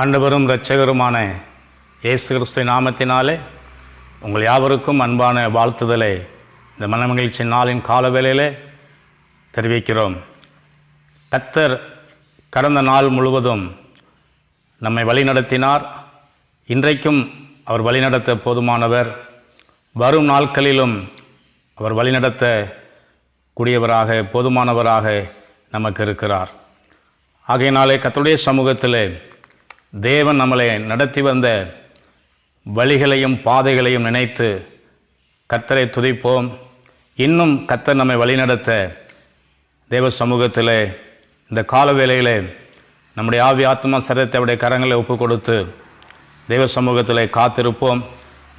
ஆண்டவரும் இரட்சகருமான இயேசு கிறிஸ்து நாமத்தினாலே உங்கள் யாவருக்கும் அன்பான வாழ்த்துதலை இந்த மனமகிழ்ச்சி நாளின் காலவேளையிலே தெரிவிக்கிறோம். கத்தர் கடந்த நாள் முழுவதும் நம்மை வழிநடத்தினார். இன்றைக்கும் அவர் வழிநடத்த போதுமானவர். வரும் நாட்களிலும் அவர் வழிநடத்த கூடியவராக போதுமானவராக நமக்கு இருக்கிறார். ஆகையினாலே கர்த்தருடைய சமூகத்திலே தேவன் நம்மளை நடத்தி வந்த வழிகளையும் பாதைகளையும் நினைத்து கர்த்தரை துதிப்போம். இன்னும் கர்த்தர் நம்மை வழிநடத்த தேவ சமூகத்தில் இந்த கால வேளையில் நம்முடைய ஆவி ஆத்மா சரீரத்தை அவருடைய கரங்களை ஒப்பு கொடுத்து தெய்வ சமூகத்தில் காத்திருப்போம்.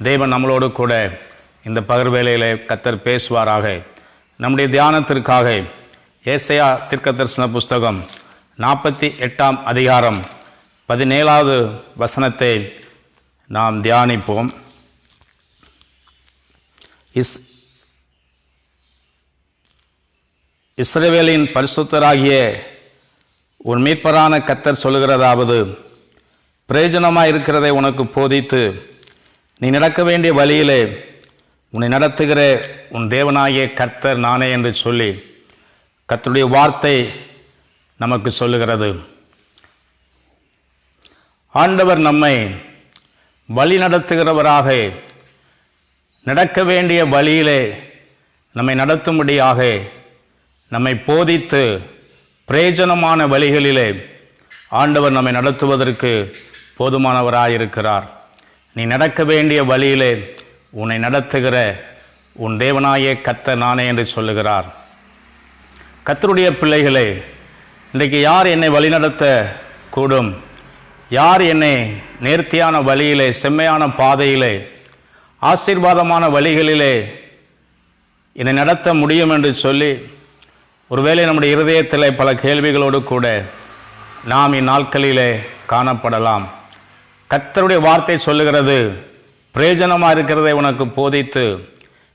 தெய்வன் நம்மளோடு கூட இந்த பகர் வேலையில் கத்தர் பேசுவாராக. நம்முடைய தியானத்திற்காக ஏசையா தீர்க்க தரிசன புஸ்தகம் நாற்பத்தி எட்டாம் அதிகாரம் பதினேழாவது வசனத்தை நாம் தியானிப்போம். இஸ் இஸ்ரேவேலின் பரிசுத்தராகிய உன் மீட்பரான கத்தர் சொல்லுகிறதாவது பிரயோஜனமாக இருக்கிறதை உனக்கு போதித்து நீ நடக்க வேண்டிய வழியிலே உன்னை நடத்துகிற உன் தேவனாகிய கர்த்தர் நானே என்று சொல்லி கத்தருடைய வார்த்தை நமக்கு சொல்லுகிறது. ஆண்டவர் நம்மை வழி நடத்துகிறவராக நடக்க வேண்டிய வழியிலே நம்மை நடத்தும்படியாக நம்மை போதித்து பிரயோஜனமான வழிகளிலே ஆண்டவர் நம்மை நடத்துவதற்கு போதுமானவராயிருக்கிறார். நீ நடக்க வேண்டிய வழியிலே உன்னை நடத்துகிற உன் தேவனாய கத்த நானே என்று சொல்லுகிறார். கத்தருடைய பிள்ளைகளே இன்றைக்கு யார் என்னை வழிநடத்த கூடும் யார் என்னை நேர்த்தியான வழியிலே செம்மையான பாதையிலே ஆசீர்வாதமான வழிகளிலே என்னை நடத்த முடியும் என்று சொல்லி ஒருவேளை நம்முடைய இருதயத்தில் பல கேள்விகளோடு கூட நாம் இந்நாட்களிலே காணப்படலாம். கத்தருடைய வார்த்தை சொல்லுகிறது பிரயோஜனமாக இருக்கிறதை உனக்கு போதித்து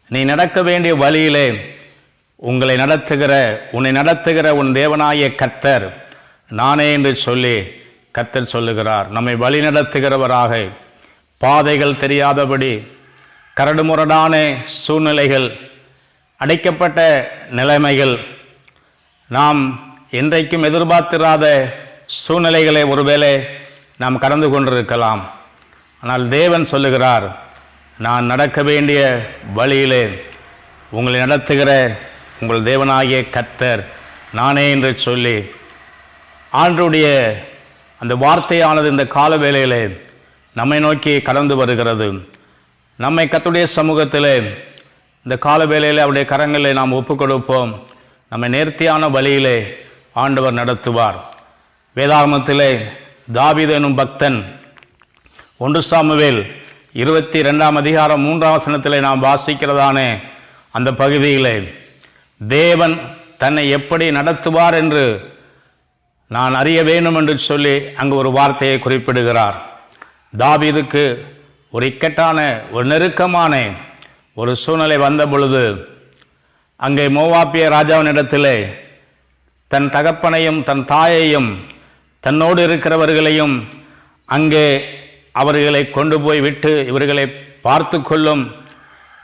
நீ நடக்க வேண்டிய வழியிலே உங்களை நடத்துகிற உன்னை நடத்துகிற உன் தேவனாய கர்த்தர் நானே என்று சொல்லி கத்தல் சொல்லுகிறார் நம்மை வழி நடத்துகிறவராக பாதைகள் தெரியாதபடி கரடுமுரடான சூழ்நிலைகள் அடைக்கப்பட்ட நிலைமைகள். நாம் என்றைக்கும் எதிர்பார்த்திராத சூழ்நிலைகளை ஒருவேளை நாம் கடந்து கொண்டிருக்கலாம். ஆனால் தேவன் சொல்லுகிறார் நான் நடக்க வேண்டிய வழியிலே உங்களை நடத்துகிற உங்கள் தேவனாகிய கத்தர் நானே என்று சொல்லி ஆண்டுடைய அந்த வார்த்தையானது இந்த கால வேளையிலே நம்மை நோக்கி கடந்து வருகிறது. நம்மை கத்துடைய சமூகத்திலே இந்த கால வேளையிலே அவருடைய கரங்களை நாம் ஒப்புக்கொடுப்போம் நம்மை நேர்த்தியான வழியிலே ஆண்டவர் நடத்துவார். வேதாகமத்திலே தாவித எனும் பக்தன் ஒன்று சாமுவேல் இருபத்தி ரெண்டாம் அதிகாரம் மூன்றாம் வசனத்திலே நாம் வாசிக்கிறதானே அந்த பகுதியிலே தேவன் தன்னை எப்படி நடத்துவார் என்று நான் அறிய வேண்டும் என்று சொல்லி அங்கு ஒரு வார்த்தையை குறிப்பிடுகிறார். தாவிதுக்கு ஒரு இக்கட்டான ஒரு நெருக்கமான ஒரு சூழ்நிலை வந்த பொழுது அங்கே மோவாப்பிய ராஜாவினிடத்திலே தன் தகப்பனையும் தன் தாயையும் தன்னோடு இருக்கிறவர்களையும் அங்கே அவர்களை கொண்டு போய் விட்டு இவர்களை பார்த்து கொள்ளும்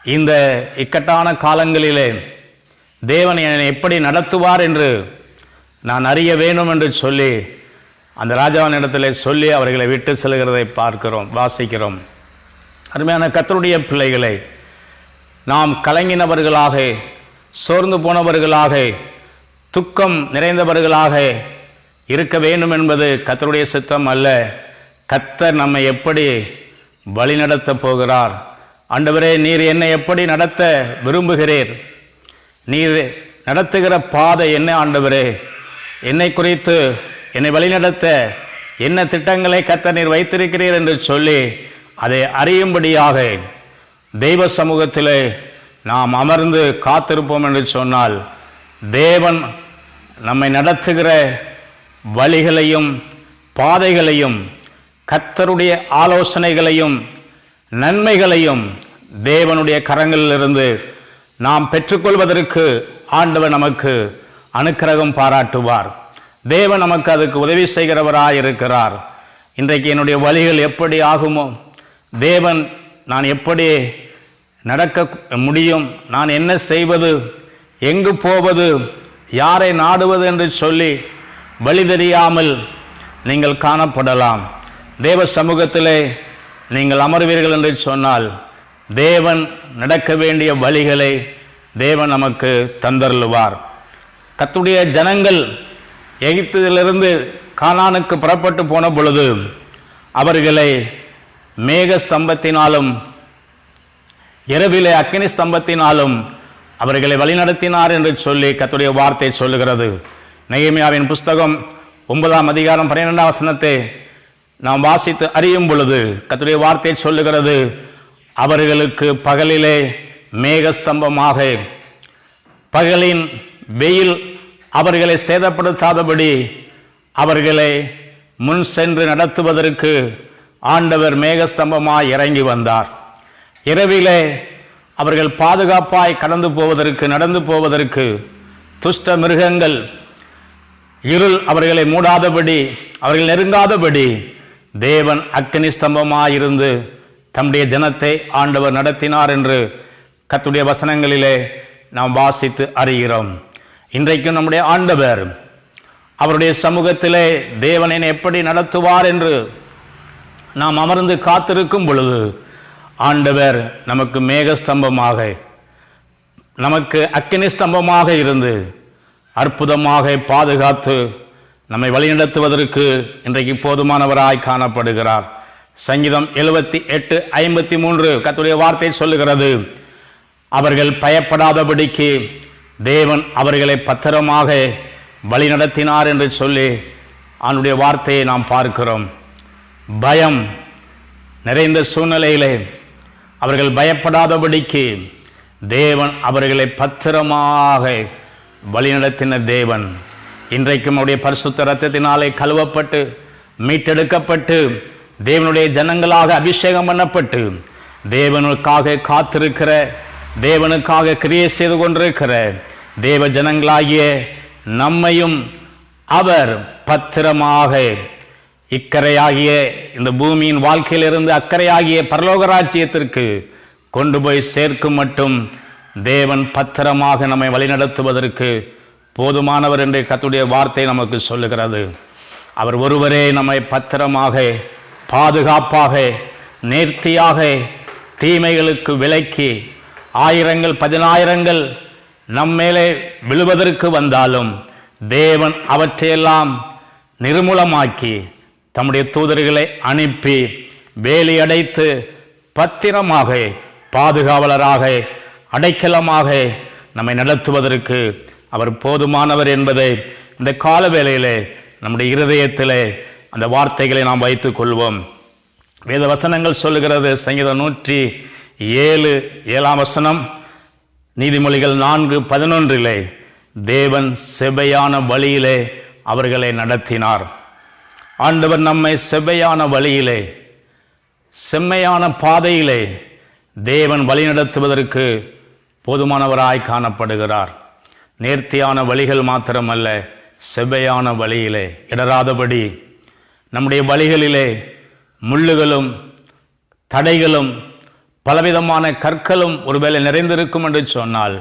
இந்த இக்கட்டான காலங்களிலே தேவன் என்னை எப்படி நடத்துவார் என்று நான் அறிய வேணும் என்று சொல்லி அந்த ராஜாவின் இடத்துல சொல்லி அவர்களை விட்டு செல்கிறதை பார்க்கிறோம் வாசிக்கிறோம். அருமையான கத்தருடைய பிள்ளைகளை நாம் கலங்கினவர்களாக சோர்ந்து போனவர்களாக துக்கம் நிறைந்தவர்களாக இருக்க வேண்டும் என்பது கத்தருடைய சித்தம் அல்ல. கத்தர் நம்மை எப்படி வழிநடத்த போகிறார்? ஆண்டவரே நீர் என்னை எப்படி நடத்த விரும்புகிறீர்? நீர் நடத்துகிற பாதை என்ன ஆண்டவரே? என்னை குறித்து என்னை வழிநடத்த என்ன திட்டங்களை கத்த நீர் வைத்திருக்கிறீர் என்று சொல்லி அதை அறியும்படியாக தெய்வ சமூகத்திலே நாம் அமர்ந்து காத்திருப்போம் என்று சொன்னால் தேவன் நம்மை நடத்துகிற வழிகளையும் பாதைகளையும் கத்தருடைய ஆலோசனைகளையும் நன்மைகளையும் தேவனுடைய கரங்களிலிருந்து நாம் பெற்றுக்கொள்வதற்கு ஆண்டவர் நமக்கு அனுக்கிரகம் பாராட்டுவார். தேவன் நமக்கு அதுக்கு உதவி செய்கிறவராக இருக்கிறார் இன்றைக்கு என்னுடைய வழிகள் எப்படி ஆகுமோ தேவன் நான் எப்படி நடக்க முடியும் நான் என்ன செய்வது எங்கு போவது யாரை நாடுவது என்று சொல்லி வழி தெரியாமல் நீங்கள் காணப்படலாம். தேவ சமூகத்திலே நீங்கள் அமர்வீர்கள் என்று சொன்னால் தேவன் நடக்க வேண்டிய வழிகளை தேவன் நமக்கு தந்தருளுவார். கத்துடைய ஜனங்கள் எகிப்திலிருந்து கானானுக்கு புறப்பட்டு போன பொழுது அவர்களை மேக ஸ்தம்பத்தினாலும் இரவிலே அக்கினி ஸ்தம்பத்தினாலும் அவர்களை வழிநடத்தினார் என்று சொல்லி கத்துடைய வார்த்தை சொல்லுகிறது. நெய்மியாவின் புஸ்தகம் ஒன்பதாம் அதிகாரம் பன்னிரெண்டாம் வசனத்தை நாம் வாசித்து அறியும் பொழுது கத்துடைய வார்த்தை சொல்லுகிறது அவர்களுக்கு பகலிலே மேகஸ்தம்பமாக பகலின் வெயில் அவர்களை சேதப்படுத்தாதபடி அவர்களை முன் சென்று நடத்துவதற்கு ஆண்டவர் மேகஸ்தம்பமாய் இறங்கி வந்தார். இரவிலே அவர்கள் பாதுகாப்பாய் கடந்து போவதற்கு நடந்து போவதற்கு துஷ்ட மிருகங்கள் இருள் அவர்களை மூடாதபடி அவர்கள் நெருங்காதபடி தேவன் அக்னி ஸ்தம்பமாயிருந்து தம்முடைய ஜனத்தை ஆண்டவர் நடத்தினார் என்று கத்துடைய வசனங்களிலே நாம் வாசித்து அறிகிறோம். இன்றைக்கும் நம்முடைய ஆண்டவர் அவருடைய சமூகத்திலே தேவனை எப்படி நடத்துவார் என்று நாம் அமர்ந்து காத்திருக்கும் பொழுது ஆண்டவர் நமக்கு மேகஸ்தம்பமாக நமக்கு அக்கினி ஸ்தம்பமாக இருந்து அற்புதமாக பாதுகாத்து நம்மை வழிநடத்துவதற்கு இன்றைக்கு போதுமானவராய் காணப்படுகிறார். சங்கீதம் எழுபத்தி எட்டு ஐம்பத்தி மூன்று கத்துடைய வார்த்தை சொல்லுகிறது. அவர்கள் பயப்படாதபடிக்கு தேவன் அவர்களை பத்திரமாக வழிநடத்தினார் என்று சொல்லி அவனுடைய வார்த்தையை நாம் பார்க்கிறோம். பயம் நிறைந்த சூழ்நிலையிலே அவர்கள் பயப்படாதபடிக்கு தேவன் அவர்களை பத்திரமாக வழிநடத்தின தேவன். இன்றைக்கும் அவருடைய பரிசுத்த ரத்தத்தினாலே கழுவப்பட்டு மீட்டெடுக்கப்பட்டு தேவனுடைய ஜனங்களாக அபிஷேகம் பண்ணப்பட்டு தேவனுக்காக காத்திருக்கிற தேவனுக்காக கிரியை செய்து கொண்டிருக்கிற தேவ ஜனங்களாகிய நம்மையும் அவர் பத்திரமாக இக்கரையாகிய இந்த பூமியின் வாழ்க்கையிலிருந்து அக்கறையாகிய பரலோகராஜ்யத்திற்கு கொண்டு போய் சேர்க்கும் மட்டும் தேவன் பத்திரமாக நம்மை வழிநடத்துவதற்கு போதுமானவர் என்று கத்துடைய வார்த்தை நமக்கு சொல்லுகிறது. அவர் ஒருவரே நம்மை பத்திரமாக பாதுகாப்பாக நேர்த்தியாக தீமைகளுக்கு விலக்கி ஆயிரங்கள் பதினாயிரங்கள் நம்மேலே விழுவதற்கு வந்தாலும் தேவன் அவற்றையெல்லாம் நிர்மூலமாக்கி தம்முடைய தூதர்களை அனுப்பி வேலியடைத்து பத்திரமாக பாதுகாவலராக அடைக்கலமாக நம்மை நடத்துவதற்கு அவர் போதுமானவர் என்பதை இந்த கால வேளையிலே நம்முடைய இருதயத்திலே அந்த வார்த்தைகளை நாம் வைத்துக் கொள்வோம். வேத வசனங்கள் சொல்லுகிறது சங்கீதம் நூற்றி ஏழு ஏழாம் வசனம். நீதிமொழிகள் நான்கு பதினொன்றிலே தேவன் செவையான வழியிலே அவர்களை நடத்தினார். ஆண்டவர் நம்மை செவ்வையான வழியிலே செம்மையான பாதையிலே தேவன் வழி நடத்துவதற்கு போதுமானவராய் காணப்படுகிறார். நேர்த்தியான வழிகள் மாத்திரமல்ல செவ்வையான வழியிலே இடராதபடி நம்முடைய வழிகளிலே முள்ளுகளும் தடைகளும் பலவிதமான கற்களும் ஒருவேளை நிறைந்திருக்கும் என்று சொன்னால்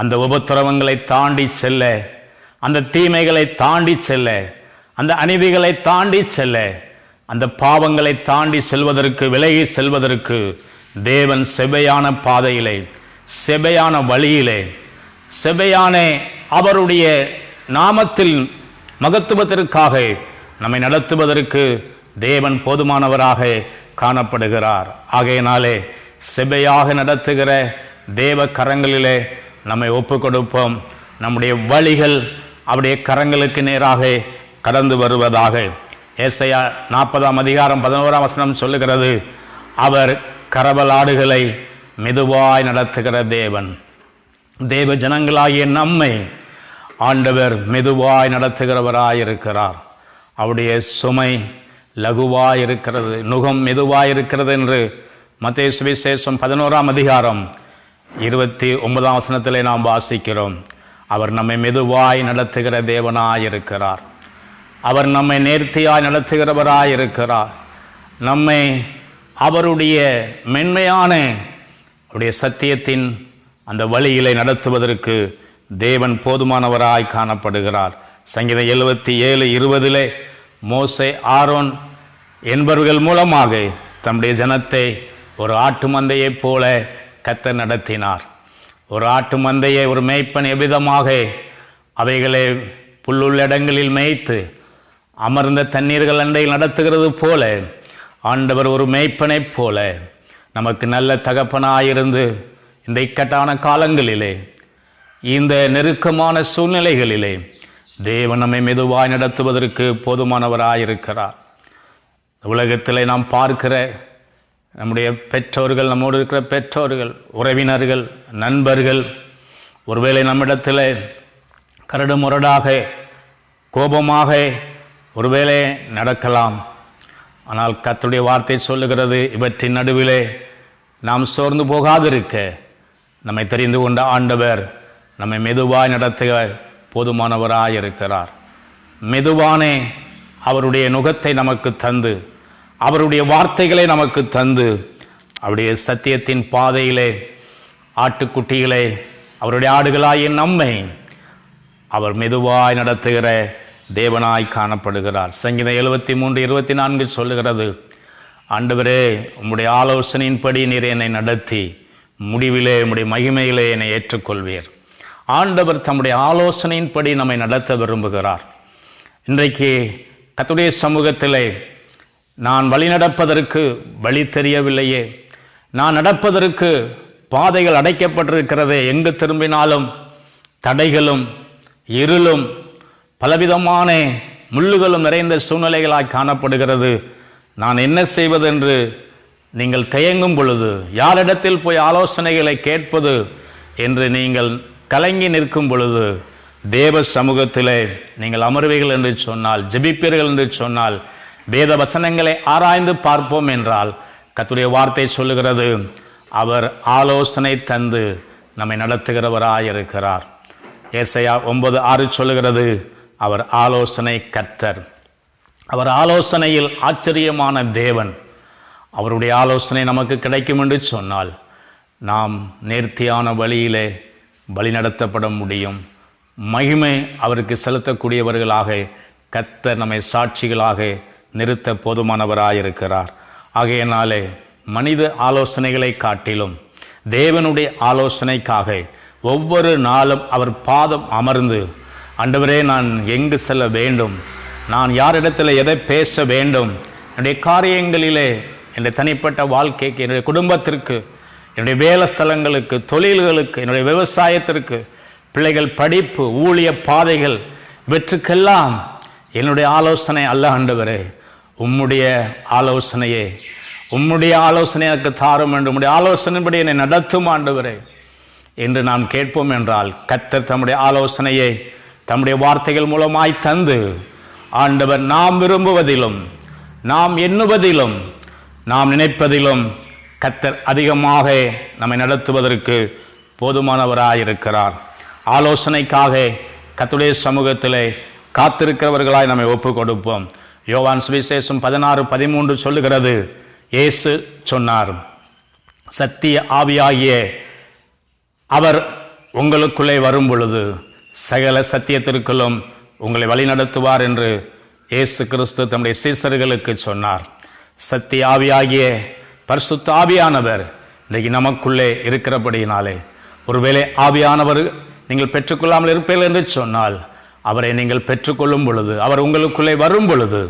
அந்த உபத்திரவங்களை தாண்டி செல்ல அந்த தீமைகளை தாண்டி செல்ல அந்த அநீதிகளை தாண்டி செல்ல அந்த பாவங்களை தாண்டி செல்வதற்கு விலகி செல்வதற்கு தேவன் செவையான பாதையிலே செவையான வழியிலே செவையான அவருடைய நாமத்தில் மகத்துவத்திற்காக நம்மை நடத்துவதற்கு தேவன் போதுமானவராக காணப்படுகிறார். ஆகையினாலே செபையாக நடத்துகிற தேவ கரங்களிலே நம்மை ஒப்பு கொடுப்போம் நம்முடைய வழிகள் அவருடைய கரங்களுக்கு நேராக கடந்து வருவதாக. ஏசையா நாற்பதாம் அதிகாரம் பதினோராம் வசனம் சொல்லுகிறது அவர் கரவலாடுகளை மெதுவாய் நடத்துகிற தேவன். தேவ ஜனங்களாகிய நம்மை ஆண்டவர் மெதுவாய் நடத்துகிறவராயிருக்கிறார். அவருடைய சுமை லகுவாய் இருக்கிறது நுகம் மெதுவாய் இருக்கிறது என்று மத்திய சுவிசேஷம் பதினோராம் அதிகாரம் இருபத்தி ஒன்பதாம் வசனத்திலே நாம் வாசிக்கிறோம். அவர் நம்மை மெதுவாய் நடத்துகிற தேவனாயிருக்கிறார். அவர் நம்மை நேர்த்தியாய் நடத்துகிறவராயிருக்கிறார். நம்மை அவருடைய மென்மையான அவருடைய சத்தியத்தின் அந்த வழியிலே நடத்துவதற்கு தேவன் போதுமானவராய் காணப்படுகிறார். சங்கீதம் எழுபத்தி ஏழு இருபதிலே மோசை ஆரோன் என்பவர்கள் மூலமாக தம்முடைய ஜனத்தை ஒரு ஆட்டு மந்தையைப் போல கத்த நடத்தினார். ஒரு ஆட்டு மந்தையை ஒரு மேய்ப்பன் எவ்விதமாக அவைகளை புல்லுள்ள இடங்களில் மேய்த்து அமர்ந்த தண்ணீர்கள் அண்டையில் நடத்துகிறது போல ஆண்டவர் ஒரு மேய்ப்பனைப் போல நமக்கு நல்ல தகப்பனாயிருந்து இந்த இக்கட்டான காலங்களிலே இந்த நெருக்கமான சூழ்நிலைகளிலே தேவன் நம்மை மெதுவாய் நடத்துவதற்கு போதுமானவராயிருக்கிறார். உலகத்தில் நாம் பார்க்கிற நம்முடைய பெற்றோர்கள் நம்மோடு இருக்கிற பெற்றோர்கள் உறவினர்கள் நண்பர்கள் ஒருவேளை நம்மிடத்தில் கரடு முரடாக கோபமாக ஒருவேளை நடக்கலாம். ஆனால் கத்துடைய வார்த்தை சொல்லுகிறது இவற்றின் நடுவிலே நாம் சோர்ந்து போகாதிருக்க. நம்மை தெரிந்து கொண்ட ஆண்டவர் நம்மை மெதுவாய் நடத்துக போதுமானவராக இருக்கிறார் மெதுவானே அவருடைய நுகத்தை நமக்கு தந்து அவருடைய வார்த்தைகளை நமக்கு தந்து அவருடைய சத்தியத்தின் பாதையிலே ஆட்டுக்குட்டிகளை அவருடைய ஆடுகளாகிய நம்மை அவர் மெதுவாய் நடத்துகிற தேவனாய் காணப்படுகிறார். சங்கீதம் எழுபத்தி மூன்று இருபத்தி நான்கு சொல்லுகிறது ஆண்டவரே உம்முடைய ஆலோசனையின்படி நீர் என்னை நடத்தி முடிவிலே உம்முடைய மகிமையிலே என்னை ஏற்றுக்கொள்வீர். ஆண்டவர் தம்முடைய ஆலோசனையின்படி நம்மை நடத்த விரும்புகிறார். இன்றைக்கு கத்துடைய சமூகத்திலே நான் வழி நடப்பதற்கு வழி தெரியவில்லையே. நான் நடப்பதற்கு பாதைகள் அடைக்கப்பட்டிருக்கிறதே. எங்கு திரும்பினாலும் தடைகளும் இருளும் பலவிதமான முள்ளுகளும் நிறைந்த சூழ்நிலைகளாய் காணப்படுகிறது. நான் என்ன செய்வதென்று நீங்கள் தயங்கும் பொழுது யாரிடத்தில் போய் ஆலோசனைகளை கேட்பது என்று நீங்கள் கலங்கி நிற்கும் பொழுது தேவ சமூகத்திலே நீங்கள் அமர்வீர்கள் என்று சொன்னால் ஜெபிப்பீர்கள் என்று சொன்னால் வேத வசனங்களை ஆராய்ந்து பார்ப்போம் என்றால் கத்துடைய வார்த்தை சொல்லுகிறது அவர் ஆலோசனை தந்து நம்மை நடத்துகிறவராயிருக்கிறார் ஏசையா ஒன்பது ஆறு சொல்லுகிறது அவர் ஆலோசனை கர்த்தர். அவர் ஆலோசனையில் ஆச்சரியமான தேவன். அவருடைய ஆலோசனை நமக்கு கிடைக்கும் என்று சொன்னால் நாம் நேர்த்தியான வழியிலே வழிநடத்தப்பட முடியும். மகிமை அவருக்கு செலுத்தக்கூடியவர்களாக கத்தர் நம்மை சாட்சிகளாக நிறுத்த போதுமானவராயிருக்கிறார். ஆகையினாலே மனித ஆலோசனைகளை காட்டிலும் தேவனுடைய ஆலோசனைக்காக ஒவ்வொரு நாளும் அவர் பாதம் அமர்ந்து அண்டவரே நான் எங்கு செல்ல வேண்டும்? நான் யாரிடத்தில் எதை பேச வேண்டும்? என்னுடைய காரியங்களிலே என்னுடைய தனிப்பட்ட வாழ்க்கைக்கு என்னுடைய குடும்பத்திற்கு என்னுடைய வேலை ஸ்தலங்களுக்கு தொழில்களுக்கு என்னுடைய விவசாயத்திற்கு பிள்ளைகள் படிப்பு ஊழிய பாதைகள் இவற்றுக்கெல்லாம் என்னுடைய ஆலோசனை அல்ல ஆண்டவரே. உம்முடைய ஆலோசனையே. உம்முடைய ஆலோசனை எனக்கு தாரும் என்று உம்முடைய ஆலோசனைப்படி என்னை நடத்தும் ஆண்டவரே என்று நாம் கேட்போம் என்றால் கத்தர் தம்முடைய ஆலோசனையை தம்முடைய வார்த்தைகள் மூலமாய் தந்து ஆண்டவர் நாம் விரும்புவதிலும் நாம் எண்ணுவதிலும் நாம் நினைப்பதிலும் கத்தர் அதிகமாக நம்மை நடத்துவதற்கு போதுமானவராயிருக்கிறார். ஆலோசனைக்காக கத்துடைய சமூகத்திலே காத்திருக்கிறவர்களாய் நம்மை ஒப்புக் கொடுப்போம் யோவான் சுவிசேஷம் பதினாறு பதிமூன்று சொல்லுகிறது. இயேசு சொன்னார் சத்திய ஆவியாகிய அவர் உங்களுக்குள்ளே வரும் பொழுது சகல சத்தியத்திற்குள்ளும் உங்களை வழிநடத்துவார் என்று இயேசு கிறிஸ்து தம்முடைய சீசர்களுக்கு சொன்னார். சத்திய ஆவியாகிய பரிசுத்த ஆவியானவர் இன்றைக்கு நமக்குள்ளே இருக்கிறபடியினாலே ஒருவேளை ஆவியானவர் நீங்கள் பெற்றுக்கொள்ளாமல் இருப்பீர்கள் என்று சொன்னால் அவரை நீங்கள் பெற்றுக்கொள்ளும் பொழுது அவர் உங்களுக்குள்ளே வரும் பொழுது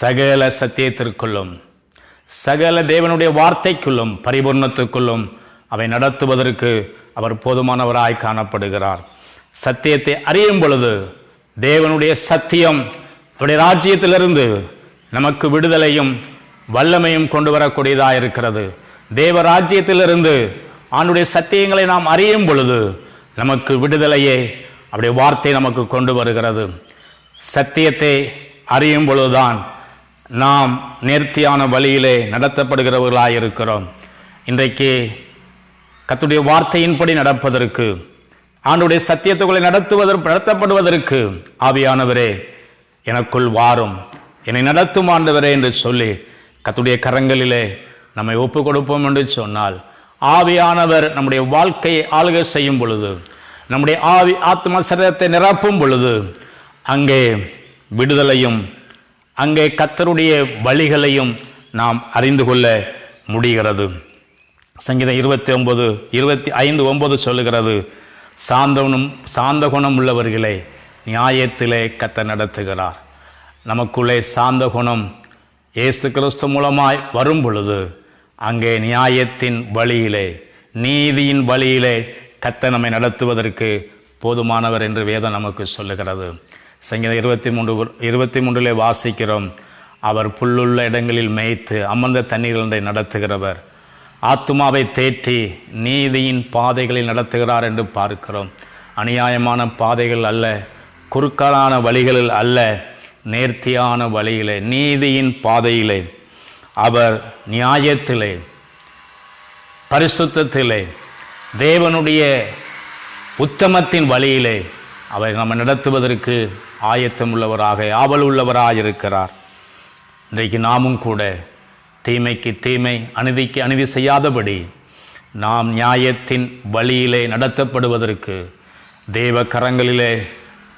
சகல சத்தியத்திற்குள்ளும் சகல தேவனுடைய வார்த்தைக்குள்ளும் பரிபூர்ணத்துக்குள்ளும் அவை நடத்துவதற்கு அவர் போதுமானவராய் காணப்படுகிறார். சத்தியத்தை அறியும் பொழுது தேவனுடைய சத்தியம் அவருடைய ராஜ்யத்திலிருந்து நமக்கு விடுதலையும் வல்லமையும் கொண்டு வரக்கூடியதாக இருக்கிறது. தேவ ராஜ்யத்திலிருந்து ஆண்டுடைய சத்தியங்களை நாம் அறியும் பொழுது நமக்கு விடுதலையே அப்படி வார்த்தை நமக்கு கொண்டு வருகிறது. சத்தியத்தை அறியும் பொழுதுதான் நாம் நேர்த்தியான வழியிலே நடத்தப்படுகிறவர்களாக இருக்கிறோம் இன்றைக்கு கத்துடைய வார்த்தையின்படி நடப்பதற்கு ஆண்டுடைய சத்தியத்துக்களை நடத்துவதற்கு நடத்தப்படுவதற்கு ஆவியானவரே எனக்குள் வாரும். என்னை நடத்தும் ஆண்டவரே என்று சொல்லி கத்துடைய கரங்களிலே நம்மை ஒப்பு கொடுப்போம் என்று சொன்னால் ஆவியானவர் நம்முடைய வாழ்க்கையை ஆளுகை செய்யும் பொழுது நம்முடைய ஆவி ஆத்மா சரீரத்தை நிரப்பும் பொழுது அங்கே விடுதலையும் அங்கே கத்தருடைய வழிகளையும் நாம் அறிந்து கொள்ள முடிகிறது. சங்கீதம் இருபத்தி ஒன்பது இருபத்தி ஐந்து ஒன்பது சொல்லுகிறது சாந்தவனும் சாந்த குணம் உள்ளவர்களே நியாயத்திலே கத்த நடத்துகிறார். நமக்குள்ளே சாந்த குணம் இயேசு கிறிஸ்து மூலமாய் வரும் பொழுது அங்கே நியாயத்தின் வழியிலே நீதியின் வழியிலே கத்த நம்மை நடத்துவதற்கு போதுமானவர் என்று வேதம் நமக்கு சொல்லுகிறது. சங்கீதம் இருபத்தி மூன்று இருபத்தி மூன்றிலே வாசிக்கிறோம். அவர் புல்லுள்ள இடங்களில் மேய்த்து அமர்ந்த தண்ணீர்களை நடத்துகிறவர். ஆத்துமாவை தேற்றி நீதியின் பாதைகளில் நடத்துகிறார் என்று பார்க்கிறோம். அநியாயமான பாதைகள் அல்ல குறுக்கலான வழிகளில் அல்ல நேர்த்தியான வழியிலே நீதியின் பாதையிலே. அவர் நியாயத்திலே பரிசுத்தத்திலே தேவனுடைய உத்தமத்தின் வழியிலே அவர் நம்ம நடத்துவதற்கு ஆயத்தம் உள்ளவராக ஆவல் உள்ளவராக இருக்கிறார் இன்றைக்கு நாமும் கூட தீமைக்கு தீமை அநீதிக்கு அநீதி செய்யாதபடி நாம் நியாயத்தின் வழியிலே நடத்தப்படுவதற்கு தேவ கரங்களிலே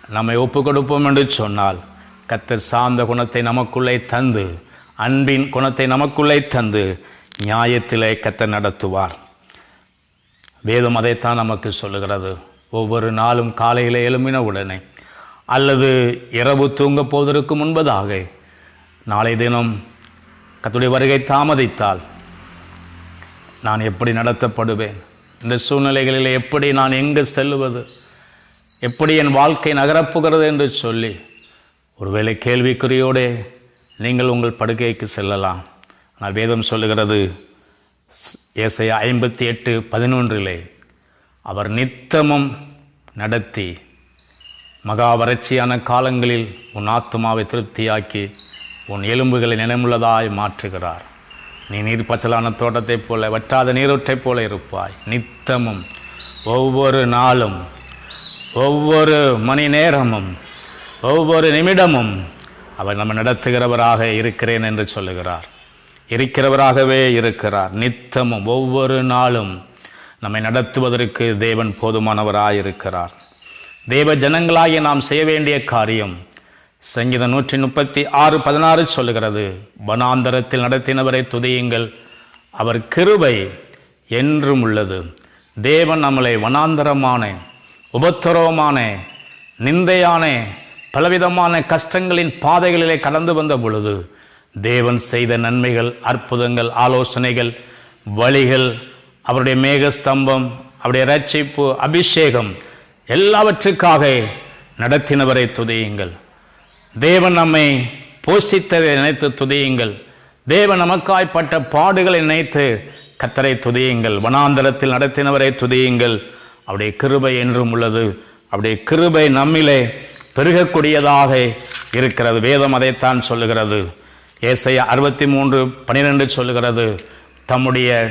நம்மை ஒப்பு கொடுப்போம் என்று சொன்னால் கத்தர் சார்ந்த குணத்தை நமக்குள்ளே தந்து அன்பின் குணத்தை நமக்குள்ளே தந்து நியாயத்திலே கத்தர் நடத்துவார். வேதம் அதைத்தான் நமக்கு சொல்லுகிறது. ஒவ்வொரு நாளும் காலையில் எழும்பின உடனே அல்லது இரவு தூங்கப் போவதற்கு முன்பதாக நாளை தினம் கத்துடைய வருகை தாமதித்தால் நான் எப்படி நடத்தப்படுவேன்? இந்த சூழ்நிலைகளில் எப்படி நான் எங்கு செல்லுவது எப்படி என் வாழ்க்கை நகரப்புகிறது என்று சொல்லி ஒருவேளை கேள்விக்குறியோடே நீங்கள் உங்கள் படுக்கைக்கு செல்லலாம். ஆனால் வேதம் சொல்லுகிறது ஏசை ஐம்பத்தி எட்டு பதினொன்றிலே அவர் நித்தமும் நடத்தி மகா வறட்சியான காலங்களில் உன் ஆத்மாவை திருப்தியாக்கி உன் எலும்புகளை நினைமுள்ளதாய் மாற்றுகிறார். நீ நீர்ப்பச்சலான தோட்டத்தைப் போல வற்றாத நீரூற்றைப் போல இருப்பாய். நித்தமும் ஒவ்வொரு நாளும் ஒவ்வொரு மணி நேரமும் ஒவ்வொரு நிமிடமும் அவர் நம்ம நடத்துகிறவராக இருக்கிறேன் என்று சொல்லுகிறார். இருக்கிறவராகவே இருக்கிறார். நித்தமும் ஒவ்வொரு நாளும் நம்மை நடத்துவதற்கு தேவன் போதுமானவராக இருக்கிறார் தேவ ஜனங்களாகிய நாம் செய்ய வேண்டிய காரியம் சங்கீதம் நூற்றி முப்பத்தி ஆறு பதினாறு சொல்லுகிறது வனாந்தரத்தில் நடத்தினவரை துதியுங்கள் அவர் கிருபை என்றும் உள்ளது. தேவன் நம்மளை வனாந்தரமான உபத்திரவமான நிந்தையான பலவிதமான கஷ்டங்களின் பாதைகளிலே கடந்து வந்த பொழுது தேவன் செய்த நன்மைகள் அற்புதங்கள் ஆலோசனைகள் வழிகள் அவருடைய மேகஸ்தம்பம் அவருடைய ரட்சிப்பு அபிஷேகம் எல்லாவற்றுக்காக நடத்தினவரை துதியுங்கள். தேவன் நம்மை போஷித்ததை நினைத்து துதியுங்கள். தேவன் நமக்காய்ப்பட்ட பாடுகளை நினைத்து கத்தரை துதியுங்கள். வனாந்தரத்தில் நடத்தினவரை துதியுங்கள். அவருடைய கிருபை என்றும் உள்ளது. அவருடைய கிருபை நம்மிலே பெருகக்கூடியதாக இருக்கிறது. வேதம் அதைத்தான் சொல்லுகிறது. ஏசைய அறுபத்தி மூன்று பனிரெண்டு சொல்லுகிறது தம்முடைய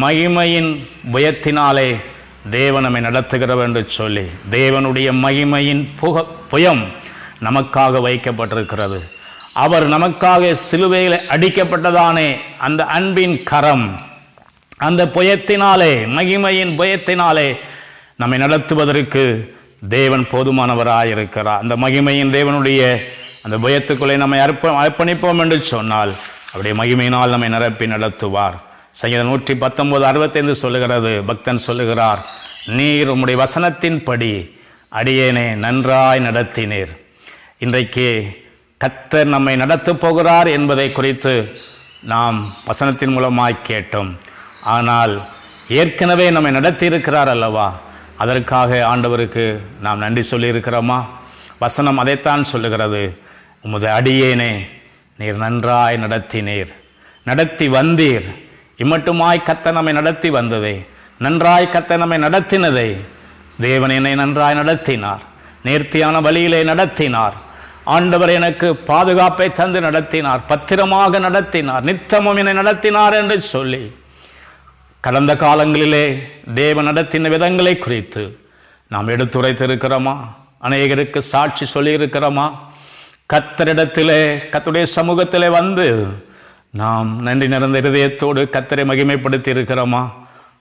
மகிமையின் புயத்தினாலே தேவன் நம்மை நடத்துகிறவர் என்று சொல்லி தேவனுடைய மகிமையின் புக புயம் நமக்காக வைக்கப்பட்டிருக்கிறது. அவர் நமக்காக சிலுவையில் அடிக்கப்பட்டதானே அந்த அன்பின் கரம். அந்த புயத்தினாலே மகிமையின் புயத்தினாலே நம்மை நடத்துவதற்கு தேவன் போதுமானவராயிருக்கிறார். அந்த மகிமையின் தேவனுடைய அந்த பயத்துக்குள்ளே நம்மை அர்ப்ப அர்ப்பணிப்போம் என்று சொன்னால் அவருடைய மகிமையினால் நம்மை நிரப்பி நடத்துவார். சங்கீதம் நூற்றி பத்தொம்போது அறுபத்தைந்து சொல்லுகிறது பக்தன் சொல்லுகிறார் நீர் உம்முடைய வசனத்தின்படி அடியேனே நன்றாய் நடத்தினீர். இன்றைக்கு கத்தர் நம்மை நடத்தப் போகிறார் என்பதை குறித்து நாம் வசனத்தின் மூலமாய் கேட்டோம். ஆனால் ஏற்கனவே நம்மை நடத்தியிருக்கிறார் அல்லவா? அதற்காக ஆண்டவருக்கு நாம் நன்றி சொல்லியிருக்கிறோமா? வசனம் அதைத்தான் சொல்லுகிறது. உமது அடியேனே நீர் நன்றாய் நடத்தினீர். நடத்தி வந்தீர். இம்மட்டுமாய் கத்த நம்மை நடத்தி வந்ததை. நன்றாய் கத்த நம்மை நடத்தினதை. தேவன் என்னை நன்றாய் நடத்தினார். நேர்த்தியான வழியிலே நடத்தினார். ஆண்டவர் எனக்கு பாதுகாப்பை தந்து நடத்தினார். பத்திரமாக நடத்தினார். நித்தமும் என்னை நடத்தினார் என்று சொல்லி. கடந்த காலங்களிலே தேவன் நடத்தின விதங்களை குறித்து நாம் எடுத்துரைத்திருக்கிறோமா? அநேகருக்கு சாட்சி சொல்லியிருக்கிறோமா? கத்தரிடத்திலே கத்துடைய சமூகத்திலே வந்து நாம் நன்றி நிறந்த இருதயத்தோடு கத்தரை மகிமைப்படுத்தி இருக்கிறோமா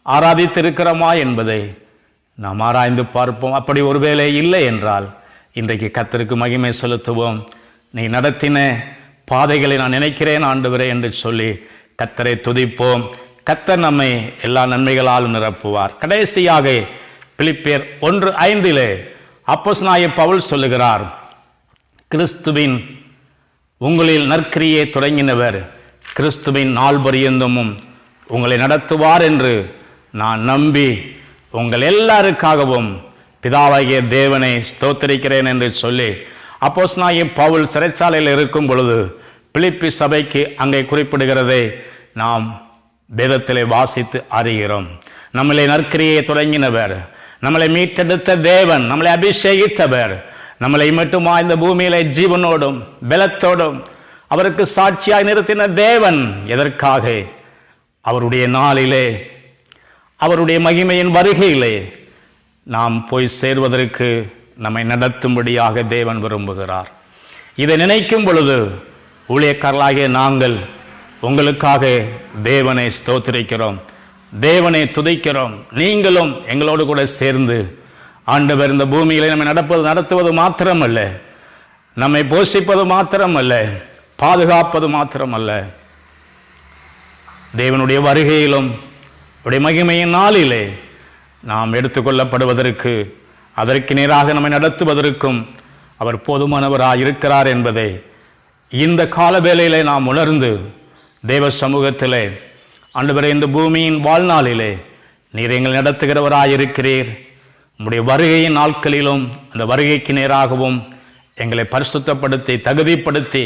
ஆராதித்து இருக்கிறோமா என்பதை நாம் ஆராய்ந்து பார்ப்போம். அப்படி ஒருவேளை இல்லை என்றால் இன்றைக்கு கத்தருக்கு மகிமை செலுத்துவோம். நீ நடத்தின பாதைகளை நான் நினைக்கிறேன் ஆண்டவரே என்று சொல்லி கத்தரை துதிப்போம். கத்தர் நம்மை எல்லா நன்மைகளாலும் நிரப்புவார். கடைசியாக பிலிப்பியர் ஒன்று ஐந்திலே அப்போஸ்நாய பவுல் சொல்லுகிறார் கிறிஸ்துவின் உங்களில் நற்கிரியை தொடங்கினவர் கிறிஸ்துவின் நாள் பரியந்தமும் உங்களை நடத்துவார் என்று நான் நம்பி உங்கள் எல்லாருக்காகவும் பிதாவாகிய தேவனை ஸ்தோத்தரிக்கிறேன் என்று சொல்லி அப்போஸ் அப்போஸ்நாய பவுல் சிறைச்சாலையில் இருக்கும் பொழுது பிலிப்பி சபைக்கு அங்கே குறிப்பிடுகிறதை நாம் வேதத்திலே வாசித்து அறிகிறோம். நம்மளை நற்கிரியை தொடங்கினவர் நம்மளை மீட்டெடுத்த தேவன் நம்மளை அபிஷேகித்தவர் நம்மளை மட்டுமா இந்த பூமியிலே ஜீவனோடும் பலத்தோடும் அவருக்கு சாட்சியாய் நிறுத்தின தேவன் எதற்காக? அவருடைய நாளிலே அவருடைய மகிமையின் வருகையிலே நாம் போய் சேர்வதற்கு நம்மை நடத்தும்படியாக தேவன் விரும்புகிறார். இதை நினைக்கும் பொழுது ஊழியக்காரர்களாகிய நாங்கள் உங்களுக்காக தேவனை ஸ்தோத்திரிக்கிறோம் தேவனை துதைக்கிறோம் நீங்களும் எங்களோடு கூட சேர்ந்து ஆண்டவர் இந்த பூமியில் நம்மை நடப்பது நடத்துவது மாத்திரமல்ல. நம்மை போஷிப்பது மாத்திரமல்ல. பாதுகாப்பது மாத்திரமல்ல. தேவனுடைய வருகையிலும் உடைய மகிமையின் நாளிலே நாம் எடுத்துக்கொள்ளப்படுவதற்கு அதற்கு நேராக நம்மை நடத்துவதற்கும் அவர் போதுமானவராக இருக்கிறார் என்பதை இந்த கால வேளையிலே நாம் உணர்ந்து தேவ சமூகத்திலே அன்று இந்த பூமியின் வாழ்நாளிலே நீர் எங்கள் நடத்துகிறவராயிருக்கிறீர். உம்முடைய வருகையின் நாட்களிலும் அந்த வருகைக்கு நேராகவும் எங்களை பரிசுத்தப்படுத்தி தகுதிப்படுத்தி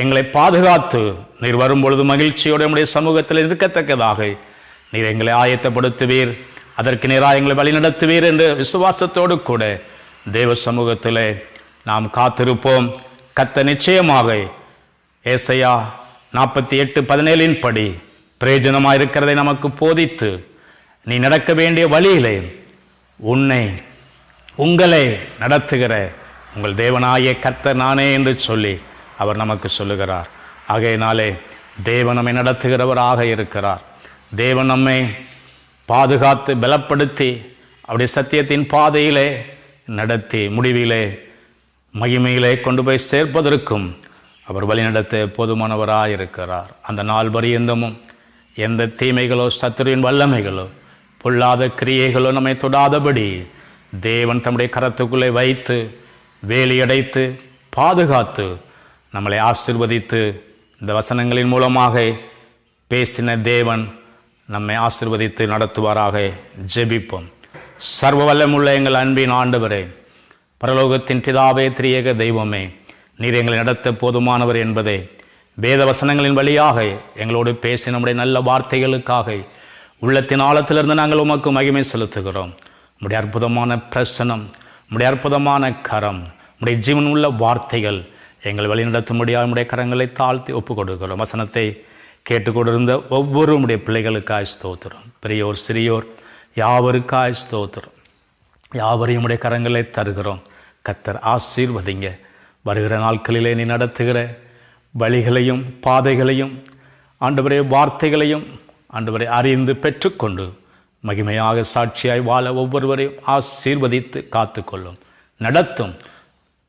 எங்களை பாதுகாத்து நீர் வரும்பொழுது மகிழ்ச்சியோடு நம்முடைய சமூகத்தில் இருக்கத்தக்கதாக நீர் எங்களை ஆயத்தப்படுத்துவீர். அதற்கு நேராக எங்களை வழிநடத்துவீர் என்று விசுவாசத்தோடு கூட தேவ சமூகத்தில் நாம் காத்திருப்போம். கத்த நிச்சயமாக ஏசையா நாற்பத்தி எட்டு பதினேழின் படி பிரயோஜனமாக இருக்கிறதை நமக்கு போதித்து நீ நடக்க வேண்டிய வழியிலே உன்னை உங்களை நடத்துகிற உங்கள் தேவனாகிய கர்த்தர் நானே என்று சொல்லி அவர் நமக்கு சொல்லுகிறார். ஆகையினாலே தேவன் நம்மை நடத்துகிறவராக இருக்கிறார். தேவன் நம்மை பாதுகாத்து பலப்படுத்தி அவருடைய சத்தியத்தின் பாதையிலே நடத்தி முடிவிலே மகிமையிலே கொண்டு போய் சேர்ப்பதற்கும் அவர் வழிநடத்த போதுமானவராக இருக்கிறார் அந்த நாள் பரியந்தமும் எந்த தீமைகளோ சத்துருவின் வல்லமைகளோ பொல்லாத கிரியைகளோ நம்மை தொடாதபடி தேவன் தம்முடைய கரத்துக்குள்ளே வைத்து வேலியடைத்து பாதுகாத்து நம்மளை ஆசிர்வதித்து இந்த வசனங்களின் மூலமாக பேசின தேவன் நம்மை ஆசிர்வதித்து நடத்துவாராக. ஜெபிப்போம். சர்வ வல்லமுள்ள எங்கள் அன்பின் ஆண்டவரே பரலோகத்தின் பிதாவே திரியேக தெய்வமே நீர் எங்களை நடத்த போதுமானவர் என்பதே. வேத வசனங்களின் வழியாக எங்களோடு பேசி நம்முடைய நல்ல வார்த்தைகளுக்காக உள்ளத்தின் ஆழத்திலிருந்து நாங்கள் உமக்கு மகிமை செலுத்துகிறோம். உடைய அற்புதமான பிரசனம் உடைய அற்புதமான கரம் உடைய ஜீவன் உள்ள வார்த்தைகள் எங்களை வழிநடத்தும்படியாக உடைய கரங்களை தாழ்த்தி ஒப்புக் கொடுக்கிறோம் வசனத்தை கேட்டுக்கொண்டிருந்த ஒவ்வொரு உடைய பிள்ளைகளுக்காய் ஸ்தோத்திரம். பெரியோர் சிறியோர் யாவருக்காய் ஸ்தோத்திரம். யாவரையும் உடைய கரங்களை தருகிறோம். கத்தர் ஆசீர்வதிங்க. வருகிற நாட்களிலே நீ நடத்துகிற வழிகளையும் பாதைகளையும் ஆண்டவரே வார்த்தைகளையும் ஆண்டவரை அறிந்து பெற்றுக்கொண்டு மகிமையாக சாட்சியாய் வாழ ஒவ்வொருவரையும் ஆசீர்வதித்து காத்துக்கொள்ளும். நடத்தும்.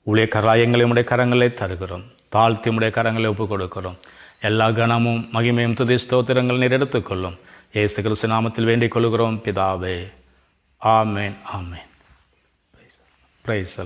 ஊழியக்கராய் கராயங்களை உடைய கரங்களை தருகிறோம். தாழ்த்தி உடைய கரங்களை ஒப்புக் கொடுக்கிறோம் எல்லா கணமும் மகிமையும் துதி ஸ்தோத்திரங்கள் நீர் எடுத்துக்கொள்ளும். இயேசு கிறிஸ்து நாமத்தில் வேண்டிக் கொள்கிறோம். பிதாவே. ஆமேன் ஆமேன். பிரைஸ்